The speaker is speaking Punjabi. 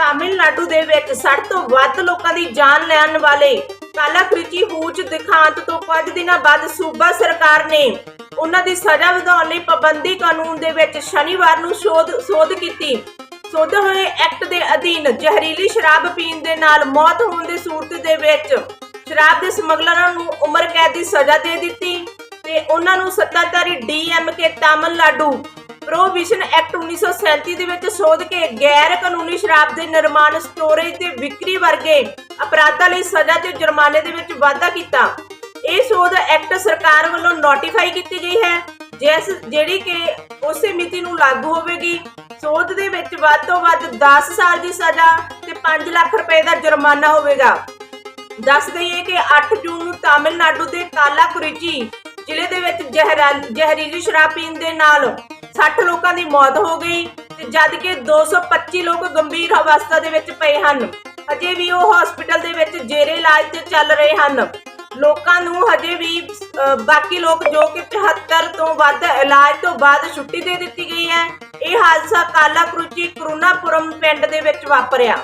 ਤਾਮਿਲਨਾਡੂ ਦੇ ਵਿੱਚ 60 ਤੋਂ ਵੱਧ ਲੋਕਾਂ ਦੀ ਜਾਨ ਲੈਣ ਵਾਲੇ ਕਾਲਾ ਹੂਚ ਦਿਖਾਂਤ ਤੋਂ ਕੁਝ ਦਿਨਾਂ ਬਾਅਦ ਸੂਬਾ ਸਰਕਾਰ ਨੇ ਉਹਨਾਂ ਦੀ ਸਜ਼ਾ ਵਧਾਉਣ ਲਈ ਪਾਬੰਦੀ ਕਾਨੂੰਨ ਦੇ ਵਿੱਚ ਸ਼ਨੀਵਾਰ ਨੂੰ ਸੋਧ ਸੋਧ ਕੀਤੀ। ਸੋਧ ਹੋਏ ਐਕਟ ਦੇ ਅਧੀਨ ਜ਼ਹਿਰੀਲੀ ਸ਼ਰਾਬ ਪੀਣ ਦੇ ਨਾਲ ਮੌਤ ਹੋਣ ਦੀ ਸੂਰਤ ਦੇ ਵਿੱਚ ਸ਼ਰਾਬ ਦੇ ਸਮਗਲਰਾਂ ਨੂੰ ਉਮਰ ਕੈਦ ਦੀ ਸਜ਼ਾ ਦੇ ਦਿੱਤੀ ਤੇ ਉਹਨਾਂ ਨੂੰ ਸੱਤਾਧਾਰੀ ਡੀਐਮਕੇ ਤਾਮਿਲਨਾਡੂ ਪ੍ਰੋਹਿਬਿਸ਼ਨ ਐਕਟ 1937 ਦੇ ਵਿੱਚ ਸੋਧ ਕੇ ਗੈਰ ਕਾਨੂੰਨੀ ਸ਼ਰਾਬ ਦੇ ਨਿਰਮਾਣ ਸਟੋਰੇਜ ਤੇ ਵਿਕਰੀ ਵਰਗੇ ਅਪਰਾਧਾਂ ਲਈ ਸਜ਼ਾ ਤੇ ਜੁਰਮਾਨੇ ਦੇ ਵਿੱਚ ਵਾਧਾ ਕੀਤਾ। ਇਹ ਸੋਧ ਐਕਟ ਸਰਕਾਰ ਵੱਲੋਂ ਨੋਟੀਫਾਈ ਕੀਤੀ ਗਈ ਹੈ। ਜਿਸ, ਜਿਹੜੀ ਕਿ ਉਸੇ ਮਿਤੀ ਨੂੰ ਲਾਗੂ ਹੋਵੇਗੀ। ਸੋਧ ਦੇ ਵਿੱਚ ਵੱਧ ਤੋਂ ਵੱਧ 10 ਸਾਲ ਦੀ ਸਜ਼ਾ ਤੇ 5 ਲੱਖ ਰੁਪਏ ਦਾ ਜੁਰਮਾਨਾ ਹੋਵੇਗਾ। ਦੱਸ ਦਈਏ ਕਿ 8 ਜੂਨ ਨੂੰ ਤਾਮਿਲਨਾਡੂ ਦੇ ਕਾਲਾ ਕੁਰੀਚੀ ਜ਼ਿਲ੍ਹੇ ਦੇ ਵਿੱਚ ਜ਼ਹਿਰਾ- ਜ਼ਹਿਰੀਲੀ ਸ਼ਰਾਬ ਪੀਣ ਦੇ ਨਾਲ 60 ਲੋਕਾਂ ਦੀ ਮੌਤ ਹੋ ਗਈ ਤੇ ਜਦ ਕਿ 225 ਲੋਕ ਗੰਭੀਰ ਅਵਸਥਾ ਦੇ ਵਿੱਚ ਪਏ ਹਨ। ਅਜੇ ਵੀ ਉਹ ਹਸਪੀਟਲ ਦੇ ਵਿੱਚ ਜੇਰੇ ਇਲਾਜ ਤੇ ਚੱਲ ਰਹੇ ਹਨ। ਲੋਕਾਂ ਨੂੰ ਹਜੇ ਵੀ ਬਾਕੀ ਲੋਕ ਜੋ ਕਿ 73 ਤੋਂ ਵੱਧ ਇਲਾਜ ਤੋਂ ਬਾਅਦ ਛੁੱਟੀ ਦੇ ਦਿੱਤੀ ਗਈ ਹੈ, ਇਹ ਹਾਦਸਾ ਕਾਲਾ ਕੁਰੀਚੀ ਕਰੁਣਾਪੁਰਮ ਪਿੰਡ ਦੇ ਵਿੱਚ ਵਾਪਰਿਆ।